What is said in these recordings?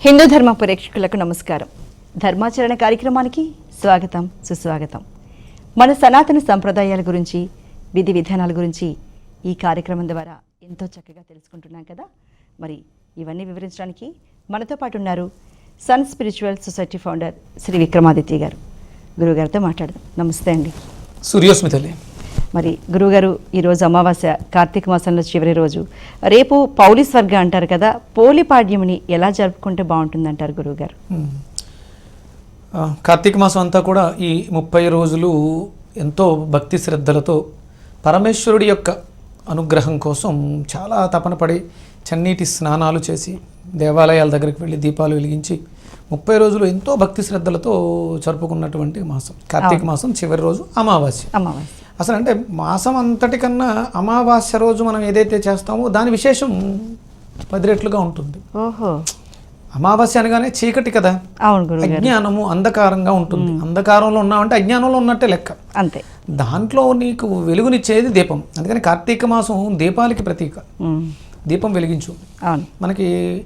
హిందూ ధర్మ ప్రేక్షకులకు నమస్కారం. ధర్మాచరణ కార్యక్రమానికి స్వాగతం సుస్వాగతం. మన సనాతన సంప్రదాయాల గురించి విధి విధానాల గురించి ఈ కార్యక్రమం ద్వారా ఎంతో చక్కగా తెలుసుకుంటున్నాం కదా. మరి ఇవన్నీ వివరించడానికి మనతో పాటు ఉన్నారు sun spiritual society founder Shri Vikramaditya garu. గురుగారితో మాట్లాడదాం. నమస్తే అండి. సూర్యోస్మితలే. మరి గురువుగారు ఈరోజు అమావాస్య కార్తీక మాసంలో చివరి రోజు. రేపు పౌలి స్వర్గ అంటారు కదా పోలి పాడ్యమిని ఎలా జరుపుకుంటే బాగుంటుందంటారు గురువుగారు మ్మ్. ఆ, కార్తీక మాసం అంతా కూడా ఈ ముప్పై రోజులు ఎంతో భక్తి శ్రద్ధలతో పరమేశ్వరుడి యొక్క అనుగ్రహం కోసం చాలా తపన పడి చన్నీటి స్నానాలు చేసి దేవాలయాల దగ్గరికి వెళ్ళి దీపాలు వెలిగించి ముప్పై రోజులు ఎంతో భక్తి శ్రద్ధలతో జరుపుకున్నటువంటి మాసం. కార్తీక మాసం చివరి రోజు అమావాస్య. అమావాస్య. అసలు అంటే మాసం అంతటికన్నా అమావాస్య రోజు మనం ఏదైతే చేస్తామో దాని విశేషం పది రెట్లుగా ఉంటుంది అమావాస్య అనగానే చీకటి కదా? అజ్ఞానము అంధకారంగా ఉంటుంది. అంధకారంలో ఉన్నామంటే అజ్ఞానంలో ఉన్నట్టే లెక్క. అంతే. దాంట్లో నీకు వెలుగునిచ్చేది దీపం. అందుకని కార్తీక మాసం దీపాలకి ప్రతీక. దీపం వెలిగించు. మనకి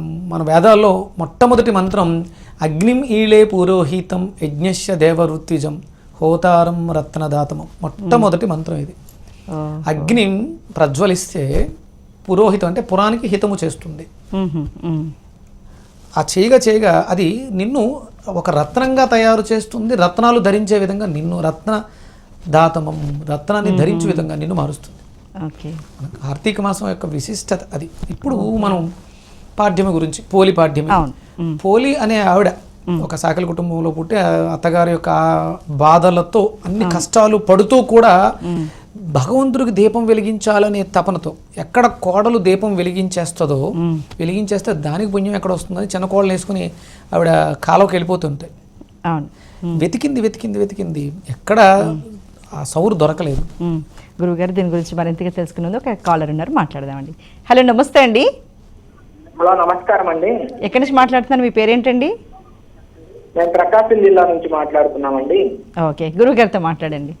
మన వేదాల్లో మొట్టమొదటి మంత్రం అగ్నిం ఈళే పురోహితం యజ్ఞస్య దేవవృత్తిజం. హోతారం రత్నదాతమం. మొట్టమొదటి మంత్రం ఇది. అగ్నిం ప్రజ్వలిస్తే పురోహితం అంటే పురానికి హితము చేస్తుంది. ఆ చేయగా చేయగా అది నిన్ను ఒక రత్నంగా తయారు చేస్తుంది. రత్నాలు ధరించే విధంగా నిన్ను రత్న దాతమం రత్నాన్ని ధరించే విధంగా నిన్ను మారుస్తుంది. కార్తీక మాసం యొక్క విశిష్టత అది. ఇప్పుడు మనం పాడ్యమి గురించి పోలి ఉమ్, పోలి అనే ఆవిడ ఒక సాకలి కుటుంబంలో పుట్టి అత్తగారి యొక్క బాధలతో అన్ని కష్టాలు పడుతూ కూడా భగవంతుడికి దీపం వెలిగించాలనే తపనతో ఎక్కడ కోడలు దీపం వెలిగించేస్తుందో వెలిగించేస్తే దానికి పుణ్యం ఎక్కడ వస్తుందని చిన్న కోడలు వేసుకుని ఆవిడ కాలువకి వెళ్ళిపోతుంటాయి అవును. వెతికింది వెతికింది వెతికింది. ఎక్కడ ఆ సౌరు దొరకలేదు. గురువుగారు దీని గురించి మరింతగా తెలుసుకున్నది ఒక కాలర్ ఉన్నారు మాట్లాడదామండి. హలో నమస్తే అండి. హలో నమస్కారం అండి ఎక్కడి నుంచి మాట్లాడుతున్నారు మీ పేరేంటండి? మేము ప్రకాశం జిల్లా నుంచి మాట్లాడుతున్నామండి. ఓకే గురువుగారితో మాట్లాడండి.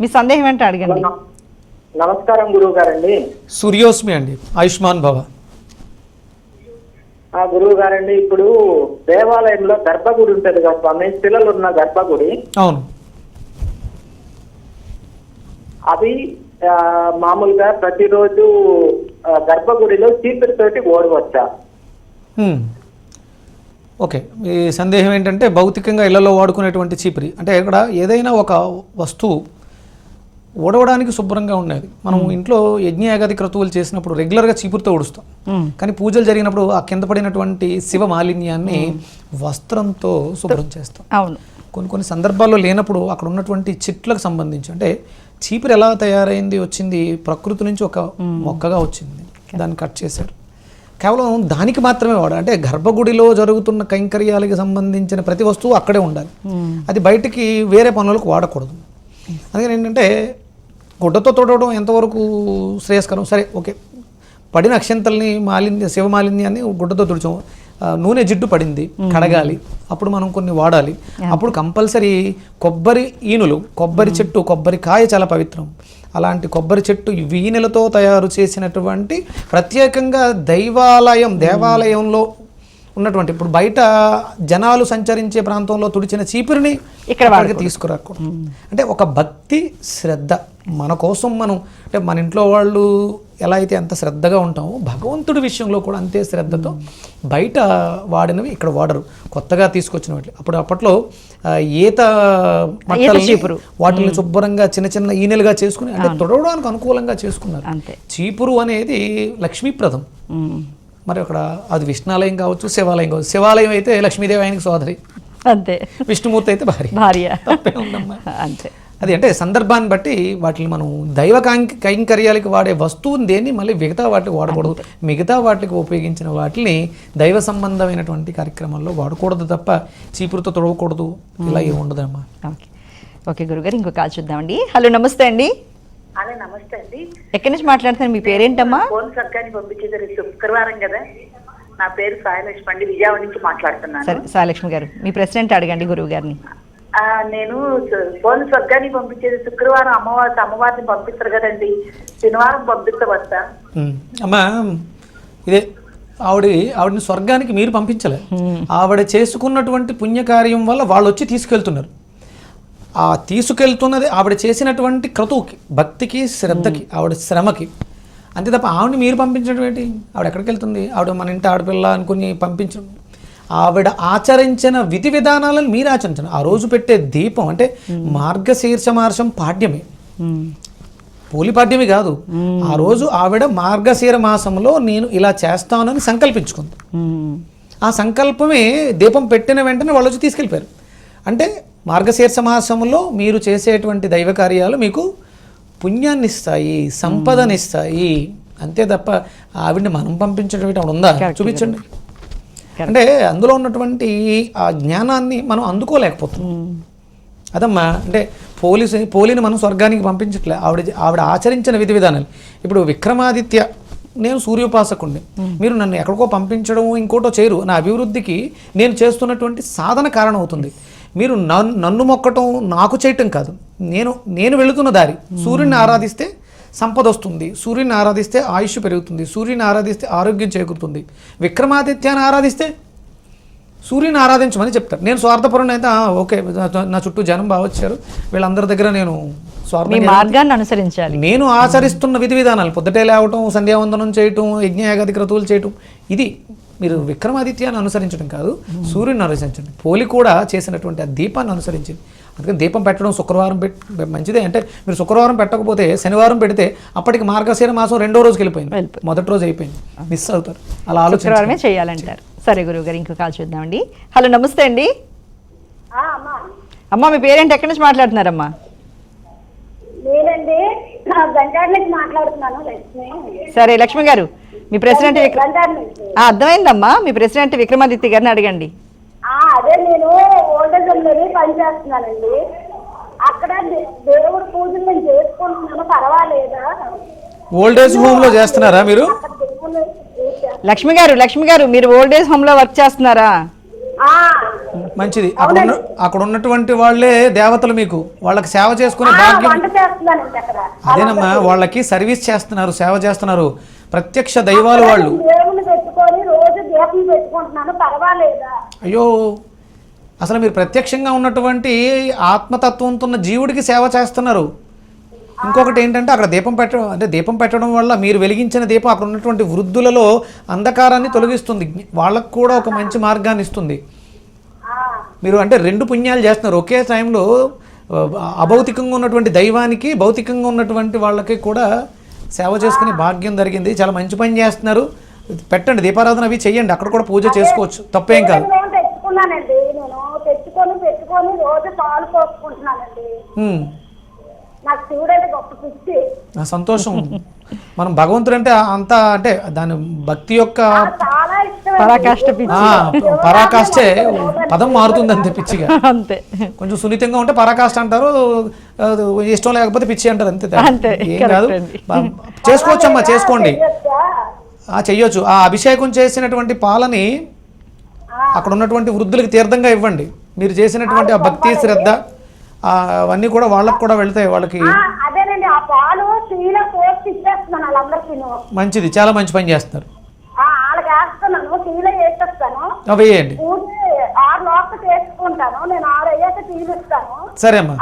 మీ సందేహం ఏంటో అడగండి. నమస్కారం గురువు గారండి. సూర్యోస్మి అండి ఆయుష్మాన్ భవ. ఆ గురువు గారండి ఇప్పుడు దేవాలయంలో గర్భగుడి ఉంటది కదా స్వామి పిల్లలు ఉన్న గర్భగుడి. అవును. అది మామూలుగా ప్రతిరోజు గర్భగుడిలో చీపురుతోటి ఓడవచ్చా. హ్మ్. ఓకే. మీ సందేహం ఏంటంటే భౌతికంగా ఇళ్ళలో వాడుకునేటువంటి చీపిరి. అంటే ఇక్కడ ఏదైనా ఒక వస్తువు ఊడవడానికి శుభ్రంగా ఉండేది. మనం ఇంట్లో యజ్ఞ యాగాది క్రతువులు చేసినప్పుడు రెగ్యులర్గా చీపురుతో ఊడుస్తాం. ఉమ్, కానీ పూజలు జరిగినప్పుడు ఆ కింద పడినటువంటి శివ మాలిన్యాన్ని వస్త్రంతో శుభ్రం చేస్తాం. అవును. కొన్ని కొన్ని సందర్భాల్లో లేనప్పుడు అక్కడ ఉన్నటువంటి చెట్లకు సంబంధించి అంటే చీపురు ఎలా తయారైంది వచ్చింది ప్రకృతి నుంచి ఒక మొక్కగా వచ్చింది. దాన్ని కట్ చేశారు. కేవలం దానికి మాత్రమే వాడాలి. అంటే గర్భగుడిలో జరుగుతున్న కైంకర్యాలకి సంబంధించిన ప్రతి వస్తువు అక్కడే ఉండాలి. అది బయటికి వేరే పనులకు వాడకూడదు. అందుకని ఏంటంటే గుడ్డతో తొడవడం ఎంతవరకు శ్రేయస్కరం? సరే ఓకే. పడిన అక్షంతల్ని మాలిన్య శివ మాలిన్యాన్ని గుడ్డతో తుడిచాం ఆ, నూనె జిడ్డు పడింది కడగాలి. అప్పుడు మనం కొన్ని వాడాలి. అప్పుడు కంపల్సరీ కొబ్బరి ఈనులు కొబ్బరి చెట్టు కొబ్బరి కాయ చాలా పవిత్రం. అలాంటి కొబ్బరి చెట్టు వీణలతో తయారు చేసినటువంటి ప్రత్యేకంగా దైవాలయం దేవాలయంలో ఉన్నటువంటి ఇప్పుడు బయట జనాలు సంచరించే ప్రాంతంలో తుడిచిన చీపురిని ఇక్కడ అక్కడికి తీసుకురాకూడదు. అంటే ఒక భక్తి శ్రద్ధ. మన కోసం మనం అంటే మన ఇంట్లో వాళ్ళు ఎలా అయితే ఎంత శ్రద్ధగా ఉంటామో భగవంతుడి విషయంలో కూడా అంతే శ్రద్ధతో బయట వాడినవి ఇక్కడ వాడరు. కొత్తగా తీసుకొచ్చిన వాటి అప్పుడు అప్పట్లో ఈత చీపురు. వాటిని శుభ్రంగా చిన్న చిన్న ఈనెలుగా చేసుకుని అంటే తొడవడానికి అనుకూలంగా చేసుకున్నారు. చీపురు అనేది లక్ష్మీప్రదం. మరి అక్కడ అది విష్ణాలయం కావచ్చు శివాలయం కావచ్చు. శివాలయం అయితే లక్ష్మీదేవి ఆయనకి సోదరి. అంతే. విష్ణుమూర్తి అయితే భార్య. భార్య. తప్పే ఉందమ్మా. అంతే. అది అంటే సందర్భాన్ని బట్టి వాటిని మనం దైవ కాంకి కైంకర్యాలకి వాడే వస్తువుని దేన్ని మళ్ళీ మిగతా వాటికి వాడకూడదు. మిగతా వాటికి ఉపయోగించిన వాటిని దైవ సంబంధమైనటువంటి కార్యక్రమాల్లో వాడకూడదు తప్ప చీపురుతో తొడవకూడదు. ఇలా ఏమి ఉండదమ్మా. ఓకే. ఓకే గురుగారు ఇంకో కాల్ చూద్దామండి. హలో నమస్తే అండి. అదే నమస్తే అండి. ఎక్కడి నుంచి మాట్లాడుతున్నారు? మీ పేరేంటమ్మా? ఫోన్ సర్కార్ని పంపించేది శుక్రవారం కదా. నా పేరు సాయలక్ష్మి అండి. విజయవాడ నుంచి మాట్లాడుతున్నాను. సరే సాయలక్ష్మి గారు మీ ప్రెసిడెంట్ అడగండి గురువు గారిని. ఆ, నేను స- ఫోన్ స్వర్గానికి పంపించేది శుక్రవారం. అమ్మవారి అమ్మవారిని పంపిస్తారు కదండి. శనివారం పంపించవచ్చా. అమ్మా ఇదే ఆవిడ ఆవిడని స్వర్గానికి మీరు పంపించలే. ఆవిడ చేసుకున్నటువంటి పుణ్యకార్యం వల్ల వాళ్ళు వచ్చి తీసుకెళ్తున్నారు. ఆ తీసుకెళ్తున్నది ఆవిడ చేసినటువంటి క్రతువుకి భక్తికి శ్రద్ధకి ఆవిడ శ్రమకి. అంతే తప్ప ఆవిడని మీరు పంపించడం ఏంటి? ఆవిడ ఎక్కడికి వెళ్తుంది? ఆవిడ మన ఇంటి ఆడపిల్ల అనుకుని పంపించడం. ఆవిడ ఆచరించిన విధి విధానాలను మీరు ఆచరించండి. ఆ రోజు పెట్టే దీపం అంటే మార్గశీర్షమార్షం పాడ్యమే. ఉమ్, పోలి పాడ్యమే కాదు. ఆ రోజు ఆవిడ మార్గశీర మాసంలో నేను ఇలా చేస్తానని సంకల్పించుకుంది. ఆ సంకల్పమే దీపం పెట్టిన వెంటనే వాళ్ళు వచ్చి తీసుకెళ్ళిపోయారు. అంటే మార్గశీర్ష మాసంలో మీరు చేసేటువంటి దైవ కార్యాలు మీకు పుణ్యాన్ని ఇస్తాయి సంపదనిస్తాయి. అంతే తప్ప ఆవిడ్ని మనం పంపించడం ఏంటి? ఆవిడ ఉందా. చూపించండి. అంటే అందులో ఉన్నటువంటి ఆ జ్ఞానాన్ని మనం అందుకోలేకపోతున్నాం. ఉమ్, అదమ్మా అంటే పోలీసు పోలిని మనం స్వర్గానికి పంపించట్లే. ఆవిడ ఆవిడ ఆచరించిన విధి విధానాలు. ఇప్పుడు విక్రమాదిత్య నేను సూర్యోపాసకుడిని మీరు నన్ను ఎక్కడికో పంపించడం ఇంకోటో చేయరు నా అభివృద్ధికి నేను చేస్తున్నటువంటి సాధన కారణం అవుతుంది మీరు నన్ను నన్ను మొక్కటం నాకు చేయటం కాదు. నేను నేను వెళుతున్న దారి. సూర్యుని ఆరాధిస్తే సంపద వస్తుంది. సూర్యుని ఆరాధిస్తే ఆయుష్ పెరుగుతుంది. సూర్యుని ఆరాధిస్తే ఆరోగ్యం చేకూరుతుంది. విక్రమాదిత్యాన్ని ఆరాధిస్తే సూర్యుని ఆరాధించమని చెప్తారు. నేను స్వార్థపరుని అయితే "ఆ, ఓకే నా- చుట్టూ జనం బాగా వచ్చారు. వీళ్ళందరి దగ్గర నేను మార్గాన్ని అనుసరించాలి. నేను ఆచరిస్తున్న విధి విధానాలు పొద్దుటే లేవటం సంధ్యావందనం చేయటం యజ్ఞయాగాది క్రతువులు చేయటం ఇది మీరు విక్రమాదిత్యాన్ని అనుసరించడం కాదు సూర్యుని అనుసరించండి. పోలి కూడా చేసినటువంటి ఆ దీపాన్ని అనుసరించింది అందుకని దీపం పెట్టడం శుక్రవారం పెట్ మంచిదే. అంటే మీరు శుక్రవారం పెట్టకపోతే శనివారం పెడితే అప్పటికి మార్గశీర మాసం రెండో రోజుకి వెళ్ళిపోయింది. మొదటి రోజు అయిపోయింది. మిస్ అవుతారు. అలా శుక్రవారమే చేయాలంటారు. సరే గురువు గారు ఇంకో కాల్ చూద్దామండి. హలో నమస్తే అండి. అమ్మా. అమ్మా మీ పేరేంటి? ఎక్కడి నుంచి మాట్లాడుతున్నారమ్మా? నేనండి గంటాడ నుంచి మాట్లాడుతున్నాను లక్ష్మి. సరే లక్ష్మి గారు మీ ప్రెసిడెంట్ అర్థమైందమ్మా. మీ ప్రెసిడెంట్ విక్రమాదిత్య గారిని అడగండి. ఆ, అదే నేను ఓల్డేజ్ హోమ్లోని పని చేస్తున్నానండి. అక్కడ దే- దేవుడి పూజలు నేను చేసుకుంటున్నాను పర్వాలేదా? ఓల్డేజ్ హోమ్లో చేస్తున్నారా మీరు? లక్ష్మి గారు లక్ష్మి గారు మీరు ఓల్డ్ ఏజ్ హోమ్లో వర్క్ చేస్తున్నారా? ఆ, మంచిది. అక్కడ ఉన్న అక్కడ ఉన్నటువంటి వాళ్ళే దేవతలు మీకు. వాళ్ళకి సేవ చేసుకునే భాగ్యం అదేనమ్మా వాళ్ళకి సర్వీస్ చేస్తున్నారు సేవ చేస్తున్నారు. ప్రత్యక్ష దైవాలు వాళ్ళు. అయ్యో అసలు మీరు ప్రత్యక్షంగా ఉన్నటువంటి ఆత్మతత్వంతో ఉన్న జీవుడికి సేవ చేస్తున్నారు. ఇంకొకటి ఏంటంటే అక్కడ దీపం పెట్టడం అంటే దీపం పెట్టడం వల్ల మీరు వెలిగించిన దీపం అక్కడ ఉన్నటువంటి వృద్ధులలో అంధకారాన్ని తొలగిస్తుంది. వాళ్ళకు కూడా ఒక మంచి మార్గాన్ని ఇస్తుంది. మీరు అంటే రెండు పుణ్యాలు చేస్తున్నారు. ఒకే టైంలో అభౌతికంగా ఉన్నటువంటి దైవానికి భౌతికంగా ఉన్నటువంటి వాళ్ళకి కూడా సేవ చేసుకునే భాగ్యం జరిగింది. చాలా మంచి పని చేస్తున్నారు. పెట్టండి దీపారాధన అవి చెయ్యండి. అక్కడ కూడా పూజ చేసుకోవచ్చు. తప్పేం కాదు. నేను తెచ్చుకున్నానండి. నేను తెచ్చుకొని పెట్టుకొని రోజు పాలు పోసుకుంటున్నానండి. ఉమ్, నాకు శివుడంటే గొప్ప పిచ్చి నా సంతోషం మనం భగవంతుడు అంటే అంత అంటే దాని భక్తి యొక్క చాలా పరాకాష్ట పిచ్చి. ఆ, పరాకాష్టే పదం మారుతుంది అంతే పిచ్చిగా. అంతే. కొంచెం సున్నితంగా ఉంటే పరాకాష్ట అంటారు ఇష్టం లేకపోతే పిచ్చి అంటారు అంతే. అంతే, ఏం కాదు. చేసుకోవచ్చమ్మా చేసుకోండి. చెయ్యొచ్చా? ఆ చెయ్యొచ్చు. ఆ అభిషేకం చేసినటువంటి పాలని అక్కడ ఉన్నటువంటి వృద్ధులకి తీర్థంగా ఇవ్వండి. మీరు చేసినటువంటి ఆ భక్తి శ్రద్ధ ఆ, అవన్నీ కూడా వాళ్ళకి కూడా వెళ్తాయి వాళ్ళకి. మంచిది. చాలా మంచి పని చేస్తున్నారు. వేయండి. ఆరు లోపల చేసుకుంటాను నేను ఆరు అయ్యాక తీరుస్తాను సరే అమ్మా.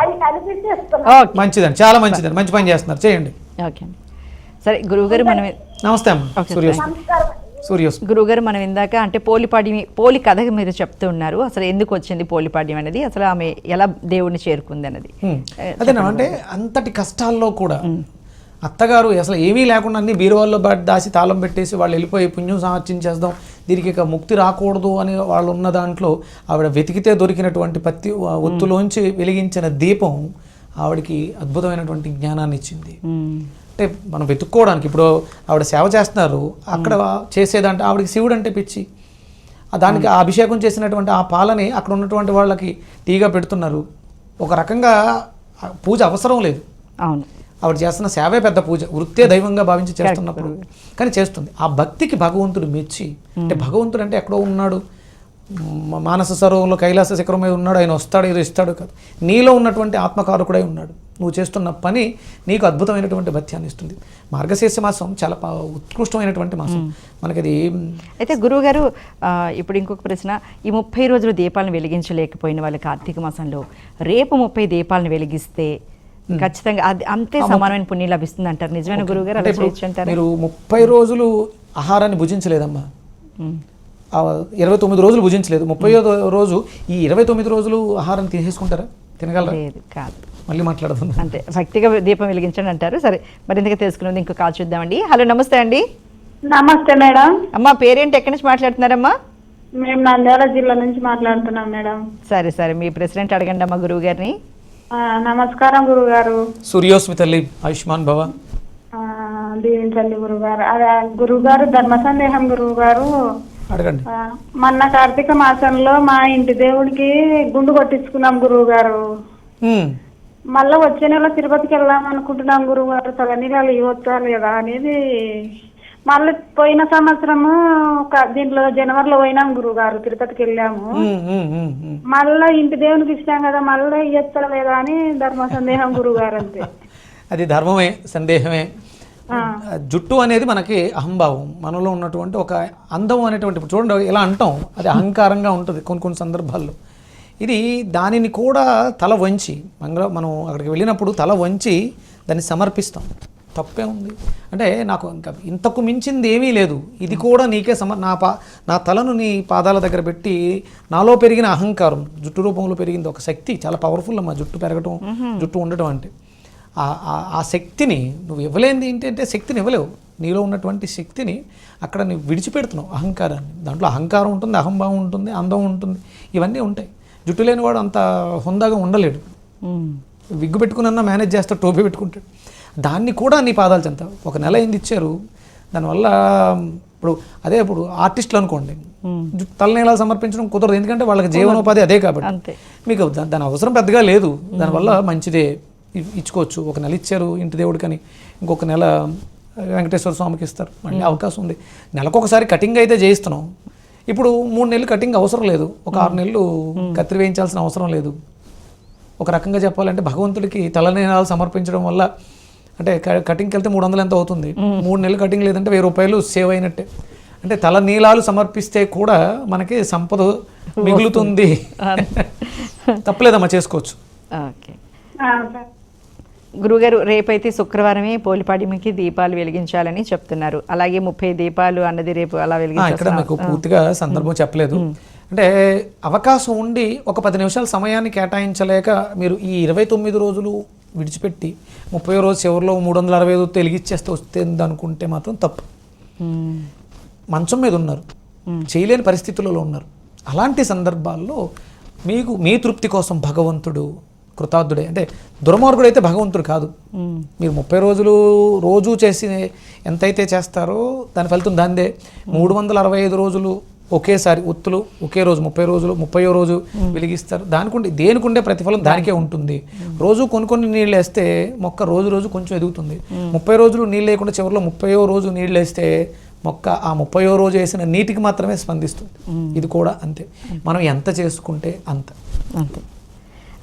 ఇస్తున్నాను ఓకే మంచిదండి. చాలా మంచిదండి. మంచి పని చేస్తున్నారు. చేయండి. ఓకే అండి. సరే గురువుగారు మనం నమస్తే అమ్మా. ఓకే, సూర్యోస్ గురువుగారు మనం ఇందాక అంటే పోలిపాడ్యం పోలి కథ మీరు చెప్తూ ఉన్నారు. అసలు ఎందుకు వచ్చింది పోలిపాడ్యం అనేది? అసలు ఆమె ఎలా దేవుడిని చేరుకుంది అన్నది అదేనా? అంటే అంతటి కష్టాల్లో కూడా అత్తగారు అసలు ఏమీ లేకుండా అన్ని బీరువాల్లో బట్టి దాసి తాళం పెట్టేసి వాళ్ళు వెళ్ళిపోయి పుణ్యం సమర్చించేద్దాం దీనికి ఇక ముక్తి రాకూడదు అని వాళ్ళు ఉన్న దాంట్లో ఆవిడ వెతికితే దొరికినటువంటి పత్తి ఒత్తులోంచి వెలిగించిన దీపం ఆవిడకి అద్భుతమైనటువంటి జ్ఞానాన్ని ఇచ్చింది. అంటే మనం వెతుక్కోవడానికి ఇప్పుడు ఆవిడ సేవ చేస్తున్నారు అక్కడ చేసేదంటే ఆవిడకి శివుడు అంటే పిచ్చి దానికి ఆ అభిషేకం చేసినటువంటి ఆ పాలని అక్కడ ఉన్నటువంటి వాళ్ళకి టీగా పెడుతున్నారు. ఒక రకంగా పూజ అవసరం లేదు. అవును. ఆవిడ చేస్తున్న సేవే పెద్ద పూజ. వృత్తే దైవంగా భావించి చేస్తున్నప్పుడు. కానీ చేస్తుంది. ఆ భక్తికి భగవంతుడు మెచ్చి. అంటే భగవంతుడు అంటే ఎక్కడో ఉన్నాడు. మానస సరోవరంలో కైలాస శిఖరం మీద ఉన్నాడు. ఆయన వస్తాడు ఏదో ఇస్తాడు కాదు. నీలో ఉన్నటువంటి ఆత్మకారకుడై ఉన్నాడు. నువ్వు చేస్తున్న పని నీకు అద్భుతమైనటువంటి భత్యాన్ని ఇస్తుంది మార్గశీర్ష మాసం చాలా ఉత్కృష్టమైనటువంటి మాసం. మనకది అయితే గురువుగారు ఇప్పుడు ఇంకొక ప్రశ్న. ఈ ముప్పై రోజులు దీపాలను వెలిగించలేకపోయిన వాళ్ళు కార్తీక మాసంలో రేపు ముప్పై దీపాలను వెలిగిస్తే ఖచ్చితంగా. అది అంతే సమానమైన పుణ్యం లభిస్తుంది అంటారు. నిజమైన గురువుగారు అంటే అలా చేయొచ్చు అంటారు. మీరు ముప్పై రోజులు ఆహారాన్ని భుజించలేదమ్మా. ఆ ఇరవై తొమ్మిది రోజులు భుజించలేదు. ముప్పై రోజు ఈ ఇరవై తొమ్మిది రోజులు ఆహారం తీసేసుకుంటారా తినగలరా? లేదు కాదు. మళ్ళీ మాట్లాడదాం. అంతే. భక్తిగా దీపం వెలిగించండి అంటారు. సరే మరింతగా తెలుసుకున్నది ఇంకో కాల్ చూద్దామండి. హలో నమస్తే అండి. నమస్తే మేడం. అమ్మా పేరేంటి? ఎక్కడి నుంచి మాట్లాడుతున్నారమ్మా? మేము నంద్యాల జిల్లా నుంచి మాట్లాడుతున్నాం మేడం. సరే సరే. మీ ప్రెసిడెంట్ అడగండి అమ్మా గురువు గారిని నమస్కారం గురుగారు. సూర్యోస్మి తల్లి ఆయుష్మాన్ భవ దీవించండి గురుగారు. అదే గురుగారు ధర్మ సందేహం గురువుగారు అడగండి. మొన్న కార్తీక మాసంలో మా ఇంటి దేవుడికి గుండు కొట్టించుకున్నాం గురువుగారు ఉమ్. మళ్ళా వచ్చే నెల తిరుపతికి వెళ్దాం అనుకుంటున్నాం గురువుగారు తలనీళ్ళు ఇవ్వచ్చా లేదా అనేది మళ్ళీ పోయిన సంవత్సరము ఒక దీంట్లో జనవరిలో పోయినాం గురువుగారు తిరుపతికి వెళ్ళాము. మళ్ళా ఇంటి దేవునికి ఇస్తాం కదా మళ్ళీ ఇయ్యొచ్చా లేదా అని ధర్మ సందేహం గురువుగారు అంతే. అది ధర్మమే సందేహమే. జుట్టు అనేది మనకి అహంభావం. మనలో ఉన్నటువంటి ఒక అందం అనేటువంటి చూడండి ఇలా అంటాం. అది అహంకారంగా ఉంటుంది కొన్ని కొన్ని సందర్భాల్లో. ఇది దానిని కూడా తల వంచి మంగళ మనం అక్కడికి వెళ్ళినప్పుడు తల వంచి దాన్ని సమర్పిస్తాం. తప్పే ఉంది. అంటే నాకు ఇంకా ఇంతకు మించింది ఏమీ లేదు. ఇది కూడా నీకే సమ నా పా నా తలను నీ పాదాల దగ్గర పెట్టి నాలో పెరిగిన అహంకారం జుట్టు రూపంలో పెరిగింది ఒక శక్తి చాలా పవర్ఫుల్ అమ్మా జుట్టు పెరగటం జుట్టు ఉండటం అంటే. ఆ- శక్తిని నువ్వు ఇవ్వలేనిది ఏంటంటే శక్తిని ఇవ్వలేవు. నీలో ఉన్నటువంటి శక్తిని అక్కడ నువ్వు విడిచిపెడుతున్నావు అహంకారాన్ని. దాంట్లో అహంకారం ఉంటుంది అహంభావం ఉంటుంది అందం ఉంటుంది. ఇవన్నీ ఉంటాయి. జుట్టు లేనివాడు అంత హుందాగా ఉండలేడు. విగ్గు పెట్టుకున్నా మేనేజ్ చేస్తాడు టోపీ పెట్టుకుంటాడు. దాన్ని కూడా నీ పాదాలు చెంత ఒక నెల అయింది ఇచ్చారు. దానివల్ల ఇప్పుడు అదే ఇప్పుడు ఆర్టిస్టులు అనుకోండి. జుట్టు తలనీలాలు సమర్పించడం కుదరదు. ఎందుకంటే వాళ్ళకి జీవనోపాధి అదే కాబట్టి. మీకు దాని అవసరం పెద్దగా లేదు. దానివల్ల మంచిదే. ఇచ్చుకోవచ్చు. ఒక నెల ఇచ్చారు ఇంటి దేవుడికని ఇంకొక నెల వెంకటేశ్వర స్వామికి ఇస్తారు. మళ్ళీ అవకాశం ఉంది. నెలకు ఒకసారి కటింగ్ అయితే చేయిస్తున్నాం. ఇప్పుడు మూడు నెలలు కటింగ్ అవసరం లేదు. ఒక ఆరు నెలలు కత్తిరి వేయించాల్సిన అవసరం లేదు. ఒక రకంగా చెప్పాలంటే భగవంతుడికి తలనీలాలు సమర్పించడం వల్ల అంటే కటింగ్కి వెళ్తే మూడు వందలు ఎంత అవుతుంది? మూడు నెలలు కటింగ్ లేదంటే వెయ్యి రూపాయలు సేవ్ అయినట్టే. అంటే తల నీలాలు సమర్పిస్తే కూడా మనకి సంపద మిగులుతుంది. తప్పలేదమ్మా చేసుకోవచ్చు. గురువుగారు రేపైతే శుక్రవారమే పోలిపాడిమికి దీపాలు వెలిగించాలని చెప్తున్నారు. అలాగే ముప్పై దీపాలు అన్నది రేపు అలా ఆ, ఇక్కడ మీకు పూర్తిగా సందర్భం చెప్పలేదు. అంటే అవకాశం ఉండి ఒక పది నిమిషాల సమయాన్ని కేటాయించలేక మీరు ఈ ఇరవై తొమ్మిది రోజులు విడిచిపెట్టి ముప్పై రోజు చివరిలో మూడు వందల అరవై ఐదు తెలిగిచ్చేస్తే వస్తుంది అనుకుంటే మాత్రం తప్పు. మంచం మీద ఉన్నారు. చేయలేని పరిస్థితులలో ఉన్నారు. అలాంటి సందర్భాల్లో మీకు మీ తృప్తి కోసం భగవంతుడు కృతార్థుడే. అంటే దుర్మార్గుడు అయితే భగవంతుడు కాదు. మీరు ముప్పై రోజులు రోజు చేసి ఎంతైతే చేస్తారో దాని ఫలితం దాందే మూడు వందల అరవై ఐదు రోజులు ఒకేసారి ఒత్తులు ఒకే రోజు ముప్పై రోజులు ముప్పయో రోజు వెలిగిస్తారు. దానికి ఉండే దేనికి ఉండే ప్రతిఫలం దానికే ఉంటుంది. రోజు కొన్ని కొన్ని నీళ్ళు వేస్తే మొక్క రోజు రోజు కొంచెం ఎదుగుతుంది. ముప్పై రోజులు నీళ్ళు లేకుండా చివరిలో ముప్పయో రోజు నీళ్ళు వేస్తే మొక్క ఆ ముప్పయో రోజు వేసిన నీటికి మాత్రమే స్పందిస్తుంది. ఇది కూడా అంతే. మనం ఎంత చేసుకుంటే అంత. అంతే.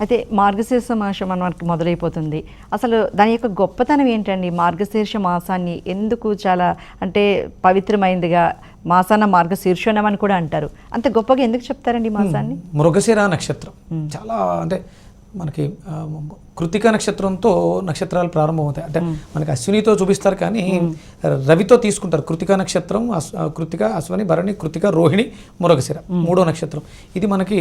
అయితే మార్గశీర్ష మాసం మనకి మొదలైపోతుంది. అసలు దాని యొక్క గొప్పతనం ఏంటండి? మార్గశీర్ష మాసాన్ని ఎందుకు చాలా అంటే పవిత్రమైందిగా మాసాన మార్గశీర్షణం అని కూడా అంటారు. అంత గొప్పగా ఎందుకు చెప్తారండి మాసాన్ని? మృగశిర నక్షత్రం. చాలా అంటే మనకి కృతిక నక్షత్రంతో నక్షత్రాలు ప్రారంభమవుతాయి. అంటే మనకి అశ్వినితో చూపిస్తారు కానీ రవితో తీసుకుంటారు. కృతిక నక్షత్రం కృతిక అశ్వని భరణి కృతిక రోహిణి మృగశిర మూడో నక్షత్రం. ఇది మనకి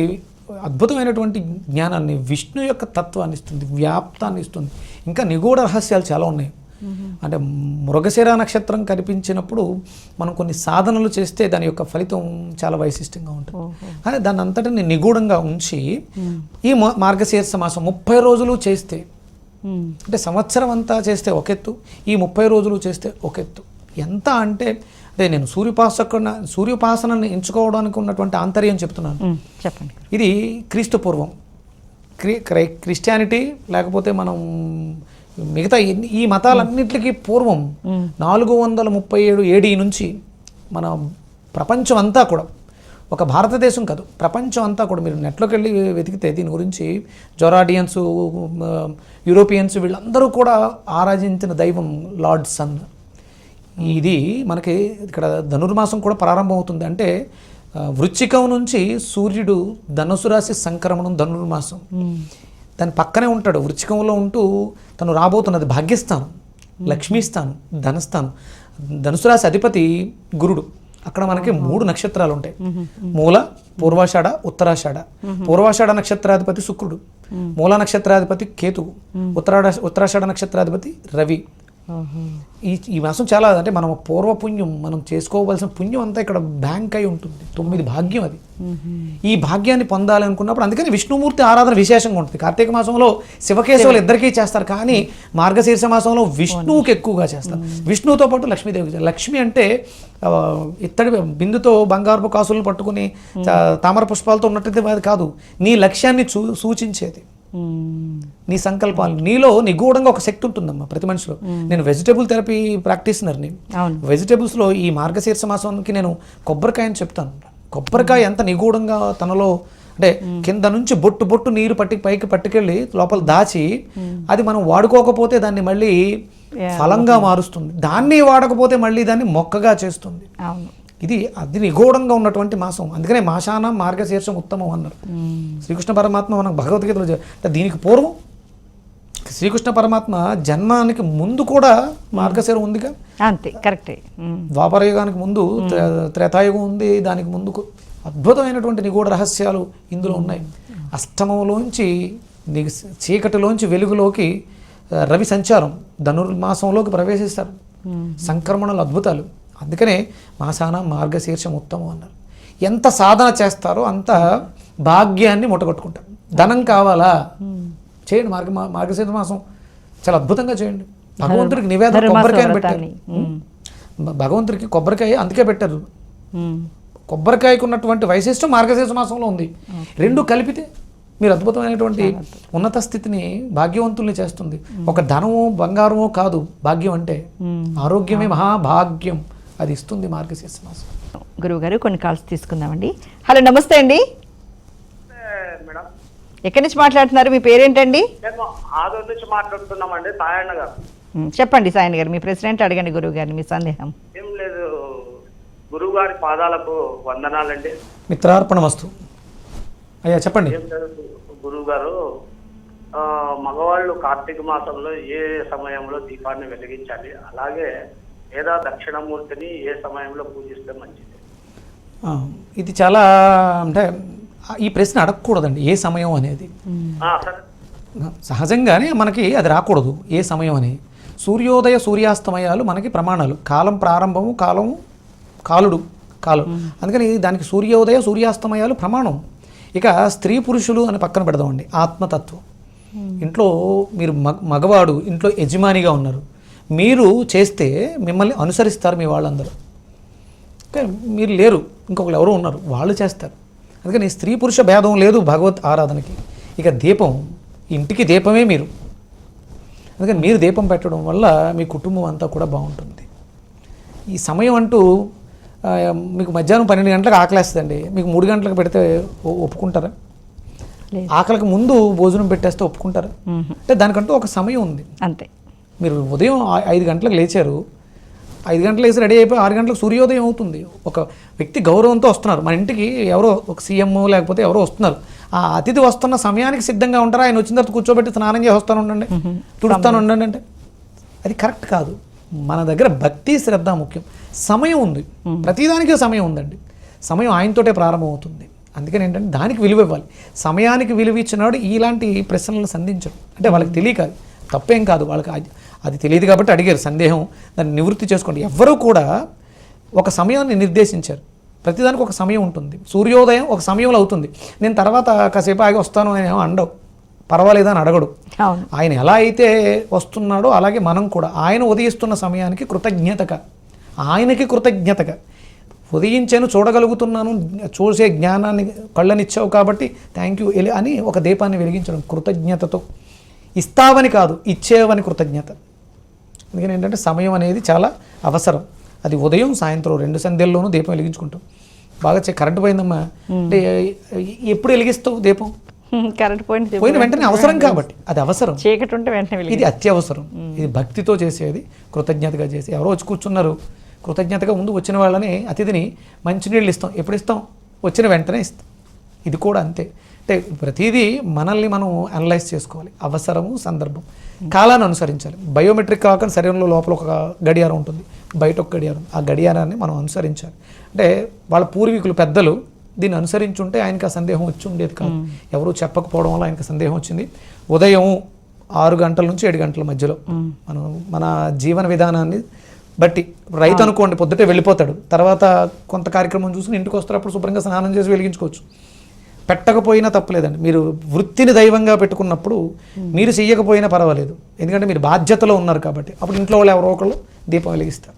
అద్భుతమైనటువంటి జ్ఞానాన్ని విష్ణు యొక్క తత్వాన్ని ఇస్తుంది వ్యాప్తాన్ని ఇస్తుంది. ఇంకా నిగూఢ రహస్యాలు చాలా ఉన్నాయి. అంటే మృగశిర నక్షత్రం కనిపించినప్పుడు మనం కొన్ని సాధనలు చేస్తే దాని యొక్క ఫలితం చాలా వైశిష్టంగా ఉంటుంది. కానీ దాన్ని అంతటిని నిగూఢంగా ఉంచి ఈ మార్గశీర్ష మాసం ముప్పై రోజులు చేస్తే అంటే సంవత్సరం అంతా చేస్తే ఒక ఎత్తు ఈ ముప్పై రోజులు చేస్తే ఒక ఎత్తు ఎంత అంటే అదే నేను సూర్యోపాసకున్న సూర్యోపాసనని ఎంచుకోవడానికి ఉన్నటువంటి ఆంతర్యం చెప్తున్నాను. చెప్పండి. ఇది క్రీస్తు పూర్వం. క్రి క్రై- క్రిస్టియానిటీ లేకపోతే మనం మిగతా ఈ మతాలన్నిటికీ పూర్వం నాలుగు వందల ముప్పై ఏడు ఏడీ నుంచి మన ప్రపంచం అంతా కూడా ఒక భారతదేశం కాదు ప్రపంచం అంతా కూడా మీరు నెట్లోకి వెళ్ళి వెతికితే దీని గురించి జొరాడియన్స్ యూరోపియన్స్ వీళ్ళందరూ కూడా ఆరాధించిన దైవం లార్డ్ సన్. ఇది మనకి ఇక్కడ ధనుర్మాసం కూడా ప్రారంభమవుతుంది అంటే ఆ, వృశ్చికం నుంచి సూర్యుడు ధనుసు రాశి సంక్రమణం ధనుర్మాసం. దాని పక్కనే ఉంటాడు వృశ్చికంలో ఉంటూ తను రాబోతున్నది భాగ్యస్థానం లక్ష్మీస్థానం ధనస్థానం. ధనుసు రాశి అధిపతి గురుడు. అక్కడ మనకి మూడు నక్షత్రాలు ఉంటాయి. మూల పూర్వాషాఢ ఉత్తరాషాఢ. పూర్వాషాఢ నక్షత్రాధిపతి శుక్రుడు. మూల నక్షత్రాధిపతి కేతువు. ఉత్తరాడ ఉత్తరాషాఢ నక్షత్రాధిపతి రవి. ఈ ఈ మాసం చాలా అంటే మనం పూర్వ పుణ్యం మనం చేసుకోవలసిన పుణ్యం అంతా ఇక్కడ బ్యాంక్ అయి ఉంటుంది. తొమ్మిది భాగ్యం అది. ఈ భాగ్యాన్ని పొందాలి అనుకున్నప్పుడు అందుకని విష్ణుమూర్తి ఆరాధన విశేషంగా ఉంటుంది. కార్తీక మాసంలో శివకేశవులు ఇద్దరికీ చేస్తారు. కానీ మార్గశీర్ష మాసంలో విష్ణువుకి ఎక్కువగా చేస్తారు. విష్ణువుతో పాటు లక్ష్మీదేవికి చేస్తారు. లక్ష్మి అంటే ఇత్తడి బిందుతో బంగారపు కాసులను పట్టుకుని తామర పుష్పాలతో ఉన్నట్టు అది కాదు. నీ లక్ష్యాన్ని చూ సూచించేది. నీ సంకల్పాలు. నీలో నిగూఢంగా ఒక శక్తి ఉంటుందమ్మా ప్రతి మనిషిలో. నేను వెజిటేబుల్ థెరపీ ప్రాక్టీస్నర్ని. వెజిటేబుల్స్లో ఈ మార్గశీర్ష మాసానికి నేను కొబ్బరికాయ అని చెప్తాను. కొబ్బరికాయ ఎంత నిగూఢంగా తనలో అంటే కింద నుంచి బొట్టు బొట్టు నీరు పట్టి పైకి పట్టుకెళ్ళి లోపల దాచి అది మనం వాడుకోకపోతే దాన్ని మళ్ళీ ఫలంగా మారుస్తుంది. దాన్ని వాడకపోతే మళ్ళీ దాన్ని మొక్కగా చేస్తుంది. అవును. ఇది అది నిగూఢంగా ఉన్నటువంటి మాసం. అందుకనే మాసాన మార్గశీర్షం ఉత్తమం అన్నారు. శ్రీకృష్ణ పరమాత్మ మనకు భగవద్గీతలో దీనికి పూర్వం శ్రీకృష్ణ పరమాత్మ జన్మానికి ముందు కూడా మార్గశీరం ఉందిగా? అంతే కరెక్టే. ద్వాపరయుగానికి ముందు త్రే- త్రేతాయుగం ఉంది దానికి ముందుకు అద్భుతమైనటువంటి నిగూఢ రహస్యాలు ఇందులో ఉన్నాయి. అష్టమంలోంచి చీకటిలోంచి వెలుగులోకి రవి సంచారం ధనుర్మాసంలోకి ప్రవేశిస్తారు. సంక్రమణలు అద్భుతాలు. అందుకనే మాసాన మార్గశీర్షం ఉత్తమం అన్నారు. ఎంత సాధన చేస్తారో అంత భాగ్యాన్ని ముట్టగొట్టుకుంటారు ధనం కావాలా? చేయండి మార్గ మార్గశీర్ష మాసం. చాలా అద్భుతంగా చేయండి. భగవంతుడికి నివేదన ధనుర్మాస కొబ్బరికాయని పెట్టారు. భగవంతుడికి కొబ్బరికాయ అందుకే పెట్టారు. కొబ్బరికాయకు ఉన్నటువంటి వైశిష్టం మార్గశీర్ష మాసంలో ఉంది. రెండు కలిపితే మీరు అద్భుతమైనటువంటి ఉన్నత స్థితిని భాగ్యవంతుల్ని చేస్తుంది. ఒక ధనము బంగారము కాదు. భాగ్యం అంటే ఆరోగ్యమే మహాభాగ్యం. అది ఇస్తుంది మార్గశీర్ష మాసం గురువు గారు కొన్ని కాల్స్ తీసుకుందామండి. హలో నమస్తే అండి. మేడం. ఎక్కడి నుంచి మాట్లాడుతున్నారు? మీ పేరేంటండి? మేము ఆదూరు నుంచి మాట్లాడుతున్నామండి సాయన్న గారు. చెప్పండి సాయన్ గారు మీ ప్రెసిడెంట్ అడగండి గురువు గారిని మీ సందేహం. ఏం లేదు గురువు గారి పాదాలకు వందనాలండి. మిత్రార్పణ వస్తు అయ్యా చెప్పండి. గురువు గారు ఆ, మగవాళ్ళు కార్తీక మాసంలో ఏ సమయంలో దీపాన్ని వెలిగించాలి? అలాగే ఏదా దక్షిణమూర్తిని ఏ సమయంలో పూజిస్తే మంచిది? ఆ, ఇది చాలా అంటే ఈ ప్రశ్న అడగకూడదండి ఏ సమయం అనేది. ఆ, సరే. సహజంగానే మనకి అది రాకూడదు ఏ సమయం అని సూర్యోదయ సూర్యాస్తమయాలు మనకి ప్రమాణాలు కాలం ప్రారంభము కాలము కాలుడు కాలం. అందుకని దానికి సూర్యోదయ సూర్యాస్తమయాలు ప్రమాణం. ఇక స్త్రీ పురుషులు అని పక్కన పెడదామండి ఆత్మతత్వం. ఇంట్లో మీరు మగ మగవాడు ఇంట్లో యజమానిగా ఉన్నారు. మీరు చేస్తే మిమ్మల్ని అనుసరిస్తారు మీ వాళ్ళందరూ. కానీ మీరు లేరు ఇంకొకరు ఎవరో ఉన్నారు వాళ్ళు చేస్తారు. అందుకని స్త్రీ పురుష భేదం లేదు భగవత్ ఆరాధనకి. ఇక దీపం ఇంటికి దీపమే మీరు. అందుకని మీరు దీపం పెట్టడం వల్ల మీ కుటుంబం అంతా కూడా బాగుంటుంది. ఈ సమయం అంటూ మీకు మధ్యాహ్నం పన్నెండు గంటలకు ఆకలేస్తుందండి. మీకు మూడు గంటలకు పెడితే ఒప్పుకుంటారా. ఆకలికి ముందు భోజనం పెట్టేస్తే ఒప్పుకుంటారా? అంటే దానికంటూ ఒక సమయం ఉంది. అంతే. మీరు ఉదయం ఐదు గంటలకు లేచారు. ఐదు గంటలు లేచి రెడీ అయిపోయి ఆరు గంటలకు సూర్యోదయం అవుతుంది. ఒక వ్యక్తి గౌరవంతో వస్తున్నారు. మన ఇంటికి ఎవరో ఒక సీఎం లేకపోతే ఎవరో వస్తున్నారు. ఆ అతిథి వస్తున్న సమయానికి సిద్ధంగా ఉంటారా? ఆయన వచ్చిన తర్వాత కూర్చోబెట్టి స్నానం చేస్తాను ఉండండి. తుడుస్తాను ఉండండి అంటే అది కరెక్ట్ కాదు. మన దగ్గర భక్తి శ్రద్ధ ముఖ్యం. సమయం ఉంది. ప్రతిదానికి సమయం ఉందండి. సమయం ఆయనతోటే ప్రారంభమవుతుంది అందుకని ఏంటంటే దానికి విలువ ఇవ్వాలి. సమయానికి విలువ ఇచ్చినాడు ఇలాంటి ప్రశ్నలను సంధించడం. అంటే వాళ్ళకి తెలియక తప్పేం కాదు. వాళ్ళకి అది- తెలియదు కాబట్టి అడిగారు సందేహం. దాన్ని నివృత్తి చేసుకోండి. ఎవ్వరూ కూడా ఒక సమయాన్ని నిర్దేశించారు. ప్రతిదానికి ఒక సమయం ఉంటుంది. సూర్యోదయం ఒక సమయంలో అవుతుంది. నేను తర్వాత కాసేపు ఆగి వస్తాను అని ఏమో అండవు పర్వాలేదా అని అడగడు. ఆయన ఎలా అయితే వస్తున్నాడో అలాగే మనం కూడా. ఆయన ఉదయిస్తున్న సమయానికి కృతజ్ఞతగా ఆయనకి కృతజ్ఞతగా ఉదయించాను చూడగలుగుతున్నాను. చూసే జ్ఞానాన్ని కళ్ళనిచ్చావు కాబట్టి థ్యాంక్ యూ అని ఒక దీపాన్ని వెలిగించడం కృతజ్ఞతతో. ఇస్తావని కాదు ఇచ్చేవని కృతజ్ఞత. అందుకని ఏంటంటే సమయం అనేది చాలా అవసరం. అది ఉదయం సాయంత్రం రెండు సంధ్యల్లోనూ దీపం వెలిగించుకుంటాం. బాగా చే కరెంట్ పోయిందమ్మా. అంటే ఎప్పుడు వెలిగిస్తావు దీపం? కరెంట్ పాయింట్ పోయిన వెంటనే అవసరం కాబట్టి. అది అవసరం. చీకటి ఉంటే వెంటనే ఇది అత్యవసరం. ఇది భక్తితో చేసేది కృతజ్ఞతగా చేసి ఎవరో వచ్చి కూర్చున్నారు. కృతజ్ఞతగా ముందు వచ్చిన వాళ్ళని అతిథిని మంచినీళ్ళు ఇస్తాం. ఎప్పుడు ఇస్తాం? వచ్చిన వెంటనే ఇస్తాం. ఇది కూడా అంతే. అంటే ప్రతిదీ మనల్ని మనం అనలైజ్ చేసుకోవాలి. అవసరము సందర్భం. కాలాన్ని అనుసరించాలి. బయోమెట్రిక్ కాకుండా శరీరంలో లోపల ఒక గడియారం ఉంటుంది. బయట ఒక గడియారం. ఆ గడియారాన్ని మనం అనుసరించాలి. అంటే వాళ్ళ పూర్వీకులు పెద్దలు దీన్ని అనుసరించుంటే ఆయనకి ఆ సందేహం వచ్చి ఉండేది కాదు. ఎవరు చెప్పకపోవడం వల్ల ఆయనకి సందేహం వచ్చింది. ఉదయం ఆరు గంటల నుంచి ఏడు గంటల మధ్యలో మనం మన జీవన విధానాన్ని బట్టి రైతు అనుకోండి పొద్దుటే వెళ్ళిపోతాడు. తర్వాత కొంత కార్యక్రమం చూసుకుని ఇంటికి వస్తారు. అప్పుడు శుభ్రంగా స్నానం చేసి వెలిగించుకోవచ్చు. పెట్టకపోయినా తప్పలేదండి. మీరు వృత్తిని దైవంగా పెట్టుకున్నప్పుడు మీరు చెయ్యకపోయినా పర్వాలేదు. ఎందుకంటే మీరు బాధ్యతలో ఉన్నారు కాబట్టి. అప్పుడు ఇంట్లో వాళ్ళు ఎవరో ఒకళ్ళు దీపం వెలిగిస్తారు.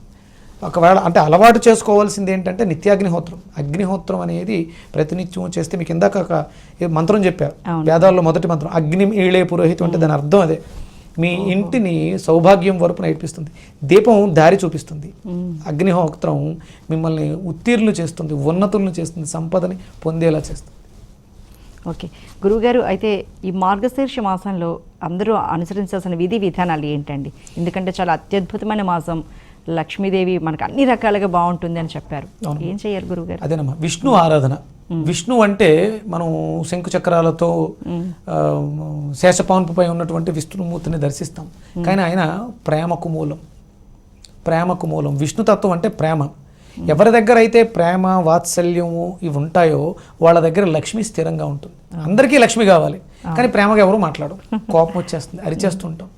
ఒకవేళ అంటే అలవాటు చేసుకోవాల్సింది ఏంటంటే నిత్యాగ్నిహోత్రం. అగ్నిహోత్రం అనేది ప్రతినిత్యం చేస్తే మీకు ఇందాక ఒక మంత్రం చెప్పారు. వేదాల్లో మొదటి మంత్రం అగ్ని ఈళే పురోహితం అంటే దాని అర్థం అదే. మీ ఇంటిని సౌభాగ్యం వరకు నడిపిస్తుంది దీపం దారి చూపిస్తుంది. అగ్నిహోత్రం మిమ్మల్ని ఉత్తీర్ణులు చేస్తుంది ఉన్నతులను చేస్తుంది సంపదని పొందేలా చేస్తుంది. ఓకే. గురువుగారు అయితే ఈ మార్గశీర్ష మాసంలో అందరూ అనుసరించాల్సిన విధి విధానాలు ఏంటండి? ఎందుకంటే చాలా అత్యద్భుతమైన మాసం. లక్ష్మీదేవి మనకు అన్ని రకాలుగా బాగుంటుంది అని చెప్పారు. ఏం చేయాలి గురువుగారు? అదేనమ్మా విష్ణు ఆరాధన. విష్ణు అంటే మనం శంకు చక్రాలతో శేషపాన్పుపై ఉన్నటువంటి విష్ణుమూర్తిని దర్శిస్తాం. కానీ ఆయన ప్రేమకు మూలం ప్రేమకు మూలం విష్ణుతత్వం అంటే ప్రేమ. ఎవరి దగ్గర అయితే ప్రేమ వాత్సల్యము ఇవి ఉంటాయో వాళ్ళ దగ్గర లక్ష్మి స్థిరంగా ఉంటుంది. అందరికీ లక్ష్మి కావాలి. కానీ ప్రేమగా ఎవరు మాట్లాడు కోపం వచ్చేస్తుంది అరిచేస్తుంటాం.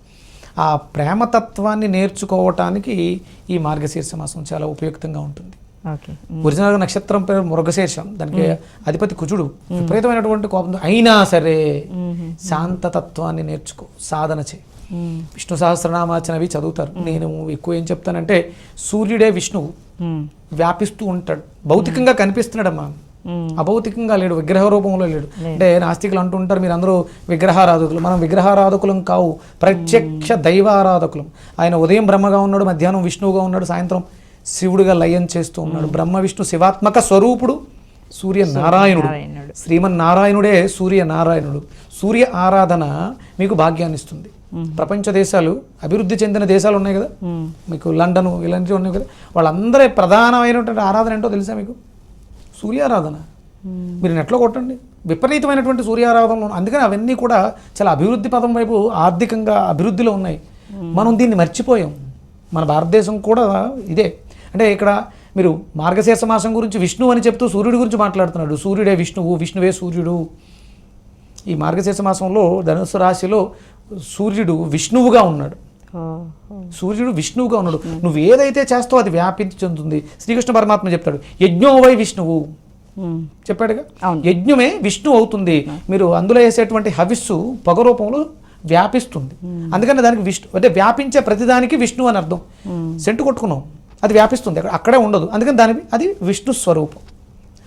ఆ ప్రేమతత్వాన్ని నేర్చుకోవటానికి ఈ మార్గశీర్ష మాసం చాలా ఉపయుక్తంగా ఉంటుంది. ఓకే. ఒరిజినల్ నక్షత్రం పేరు మృగశీర్షం. దానికి అధిపతి కుజుడు. విపరీతమైనటువంటి కోపం అయినా సరే శాంతతత్వాన్ని నేర్చుకో సాధన చేయి. విష్ణు సహస్రనామాచనవి చదువుతారు నేను ఎక్కువ ఏం చెప్తానంటే సూర్యుడే విష్ణువు వ్యాపిస్తూ ఉంటాడు. భౌతికంగా కనిపిస్తున్నాడమ్మా. అభౌతికంగా లేడు విగ్రహ రూపంలో లేడు. అంటే నాస్తికులు అంటుంటారు మీరు అందరూ విగ్రహారాధకులు. మనం విగ్రహారాధకులం కావు ప్రత్యక్ష దైవారాధకులం. ఆయన ఉదయం బ్రహ్మగా ఉన్నాడు మధ్యాహ్నం విష్ణువుగా ఉన్నాడు సాయంత్రం శివుడుగా లయం చేస్తూ ఉన్నాడు. బ్రహ్మ విష్ణు శివాత్మక స్వరూపుడు సూర్య నారాయణుడు నారాయణుడు. శ్రీమన్నారాయణుడే సూర్య నారాయణుడు సూర్య ఆరాధన మీకు భాగ్యాన్ని ఇస్తుంది. ప్రపంచ దేశాలు అభివృద్ధి చెందిన దేశాలు ఉన్నాయి కదా. మీకు లండన్ ఇలాంటివి ఉన్నాయి కదా. వాళ్ళందరి ప్రధానమైనటువంటి ఆరాధన ఏంటో తెలుసా మీకు? సూర్యారాధన. మీరు నెట్లో కొట్టండి. విపరీతమైనటువంటి సూర్యారాధనలు. అందుకని అవన్నీ కూడా చాలా అభివృద్ధి పదం వైపు ఆర్థికంగా అభివృద్ధిలో ఉన్నాయి. మనం దీన్ని మర్చిపోయాం. మన భారతదేశం కూడా ఇదే. అంటే ఇక్కడ మీరు మార్గశీర్ష మాసం గురించి విష్ణువు అని చెప్తూ సూర్యుడి గురించి మాట్లాడుతున్నాడు. సూర్యుడే విష్ణువు విష్ణువే సూర్యుడు. ఈ మార్గశీర్ష మాసంలో ధనుసు రాశిలో సూర్యుడు విష్ణువుగా ఉన్నాడు. సూర్యుడు విష్ణువుగా ఉన్నాడు. నువ్వు ఏదైతే చేస్తావో అది వ్యాపించి చెందుతుంది. శ్రీకృష్ణ పరమాత్మ చెప్తాడు యజ్ఞోవై విష్ణువు. ఉమ్. చెప్పాడుగా. యజ్ఞమే విష్ణు అవుతుంది. మీరు అందులో వేసేటువంటి హవిస్సు పొగ రూపంలో వ్యాపిస్తుంది. అందుకని దానికి విష్ణు అంటే వ్యాపించే ప్రతిదానికి విష్ణు అని అర్థం. సెంటు కొట్టుకున్నాం. అది వ్యాపిస్తుంది. అక్కడ అక్కడే ఉండదు. అందుకని దానికి అది విష్ణు స్వరూపం.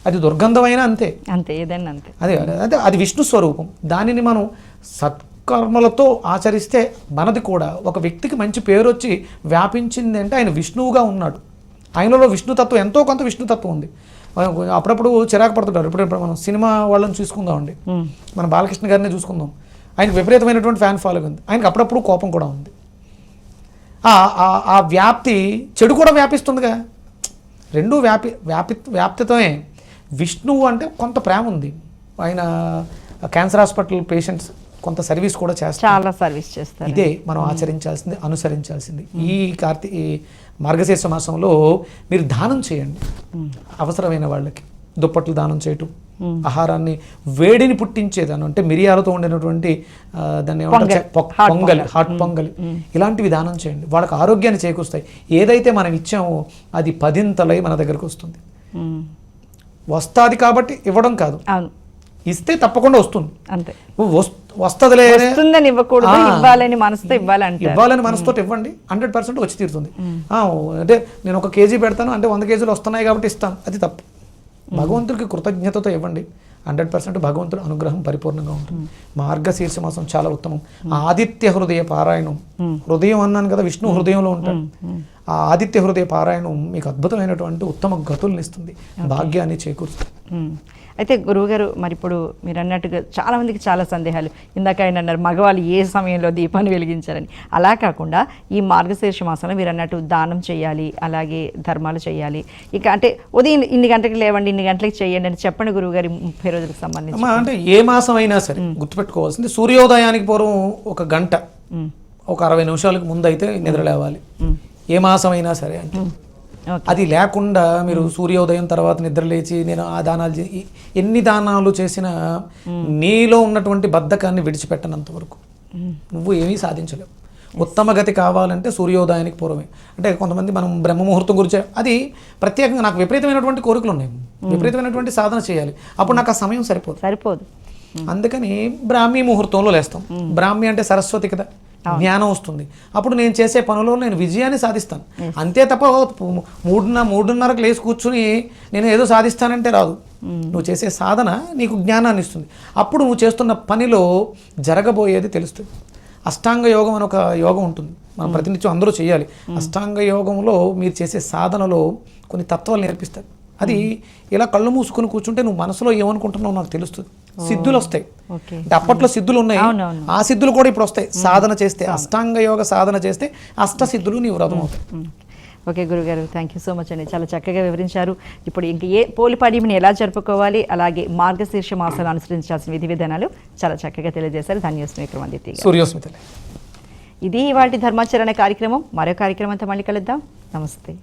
అది దుర్గంధమైన అంతే. అంతే ఏదైనా అంతే. అదే అదే అది విష్ణు స్వరూపం. దానిని మనం సత్కర్మలతో ఆచరిస్తే మనది కూడా ఒక వ్యక్తికి మంచి పేరు వచ్చి వ్యాపించింది అంటే ఆయన విష్ణువుగా ఉన్నాడు. ఆయనలో విష్ణుతత్వం ఎంతో కొంత విష్ణుతత్వం ఉంది. అప్పుడప్పుడు చిరాకు పడుతుంటారు. ఇప్పుడు ఇప్పుడు మనం సినిమా వాళ్ళని చూసుకుందామండి. మన బాలకృష్ణ గారిని చూసుకుందాం. ఆయనకు విపరీతమైనటువంటి ఫ్యాన్ ఫాలోయింగ్ ఉంది. ఆయనకు అప్పుడప్పుడు కోపం కూడా ఉంది. ఆ- ఆ- ఆ వ్యాప్తి చెడు కూడా వ్యాపిస్తుందిగా. రెండూ వ్యాపి వ్యాపి వ్యాప్తితమే. విష్ణువు అంటే కొంత ప్రేమ ఉంది. ఆయన క్యాన్సర్ హాస్పిటల్ పేషెంట్స్ కొంత సర్వీస్ కూడా చేస్తారు. చాలా సర్వీస్ చేస్తారు. ఇదే మనం ఆచరించాల్సింది అనుసరించాల్సింది. ఈ కార్తీ ఈ మార్గశీర్ష మాసంలో మీరు దానం చేయండి. అవసరమైన వాళ్ళకి దుప్పట్లు దానం చేయటం ఆహారాన్ని వేడిని పుట్టించేదాన్ని అంటే మిరియాలతో ఉండినటువంటి దాన్ని? పొంగల్. హాట్ పొంగలి ఇలాంటివి దానం చేయండి. వాళ్ళకి ఆరోగ్యాన్ని చేకూరుస్తాయి. ఏదైతే మనం ఇచ్చామో అది పదింతలై మన దగ్గరకు వస్తుంది. వస్తాది కాబట్టి ఇవ్వడం కాదు. అవును. ఇస్తే తప్పకుండా వస్తుంది. అంతే. వస్తుందిలే. వస్తుందని ఇవ్వకూడదు. ఇవ్వాలని మనసుతో ఇవ్వాలంటారు. ఇవ్వాలని మనసుతో ఇవ్వండి. హండ్రెడ్ పర్సెంట్ వచ్చి తీరుతుంది. అంటే నేను ఒక కేజీ పెడతాను అంటే వంద కేజీలు వస్తున్నాయి కాబట్టి ఇస్తాను. అది తప్పు. భగవంతుడికి కృతజ్ఞతతో ఇవ్వండి. హండ్రెడ్ పర్సెంట్ భగవంతుడి అనుగ్రహం పరిపూర్ణంగా ఉంటుంది. మార్గశీర్ష మాసం చాలా ఉత్తమం. ఆదిత్య హృదయ పారాయణం. హృదయం అన్నాను కదా విష్ణు హృదయంలో ఉంటాడు. ఆ ఆదిత్య హృదయ పారాయణం మీకు అద్భుతమైనటువంటి ఉత్తమ గతుల్ని ఇస్తుంది భాగ్యాన్ని చేకూరుస్తుంది. అయితే గురువుగారు మరి ఇప్పుడు మీరు అన్నట్టుగా చాలా మందికి చాలా సందేహాలు. ఇందాక ఆయన అన్నారు మగవాళ్ళు ఏ సమయంలో దీపాన్ని వెలిగించారని. అలా కాకుండా ఈ మార్గశీర్ష మాసంలో మీరు అన్నట్టు దానం చేయాలి అలాగే ధర్మాలు చేయాలి. ఇక అంటే ఉదయం ఇన్ని గంటలకు లేవండి ఇన్ని గంటలకు చేయండి అని చెప్పండి గురువుగారి ముప్పై రోజులకు సంబంధించి. అంటే ఏ మాసం అయినా సరే గుర్తుపెట్టుకోవాల్సింది సూర్యోదయానికి పూర్వం ఒక గంట. ఒక అరవై నిమిషాలకు ముందు అయితే నిద్ర లేవాలి. ఏ మాసం అయినా సరే అంటే అది లేకుండా మీరు సూర్యోదయం తర్వాత నిద్ర లేచి నేను ఆ దానాలు ఎన్ని దానాలు చేసినా నీలో ఉన్నటువంటి బద్ధకాన్ని విడిచిపెట్టనంత వరకు. నువ్వు ఏమీ సాధించలేవు. ఉత్తమ గతి కావాలంటే సూర్యోదయానికి పూర్వమే. అంటే కొంతమంది మనం బ్రహ్మ ముహూర్తం గురించి అది ప్రత్యేకంగా నాకు విపరీతమైనటువంటి కోరికలు ఉన్నాయి విపరీతమైనటువంటి సాధన చేయాలి. అప్పుడు నాకు ఆ సమయం సరిపోదు. సరిపోదు. అందుకని బ్రాహ్మీ ముహూర్తంలో లేస్తాం. బ్రాహ్మీ అంటే సరస్వతి కదా. జ్ఞానం వస్తుంది. అప్పుడు నేను చేసే పనులో నేను విజయాన్ని సాధిస్తాను. అంతే తప్ప మూడున్న మూడున్నరకు లేచి కూర్చుని నేను ఏదో సాధిస్తానంటే రాదు. నువ్వు చేసే సాధన నీకు జ్ఞానాన్ని ఇస్తుంది. అప్పుడు నువ్వు చేస్తున్న పనిలో జరగబోయేది తెలుస్తుంది. అష్టాంగ యోగం అని ఒక యోగం ఉంటుంది. మనం ప్రతినిత్యం అందరూ చేయాలి. అష్టాంగ యోగంలో మీరు చేసే సాధనలో కొన్ని తత్వాలు నేర్పిస్తారు. అది ఇలా కళ్ళు మూసుకొని కూర్చుంటే నువ్వు మనసులో ఏమనుకుంటున్నావు నాకు తెలుస్తుంది. సిద్ధులు వస్తాయి. ఓకే. అంటే అప్పట్లో సిద్ధులు ఉన్నాయి. ఆ సిద్ధులు కూడా ఇప్పుడు వస్తాయి. సాధన చేస్తే అష్టాంగ యోగ సాధన చేస్తే అష్ట సిద్ధులు నీ వ్రతం అవుతాయి. ఓకే గురుగారు థ్యాంక్ యూ సో మచ్ అండి. చాలా చక్కగా వివరించారు. ఇప్పుడు ఇంక ఏ పోలిపాడ్యమిని ఎలా జరుపుకోవాలి అలాగే మార్గశీర్ష మాసాలు అనుసరించాల్సిన విధి విధానాలు చాలా చక్కగా తెలియజేశారు. ధన్యోస్మి విక్రమాదిత్య గారు సూర్యోస్మితలే. ఇది వాటి ధర్మాచరణ కార్యక్రమం. మరో కార్యక్రమంతో మళ్ళీ కలుద్దాం. నమస్తే.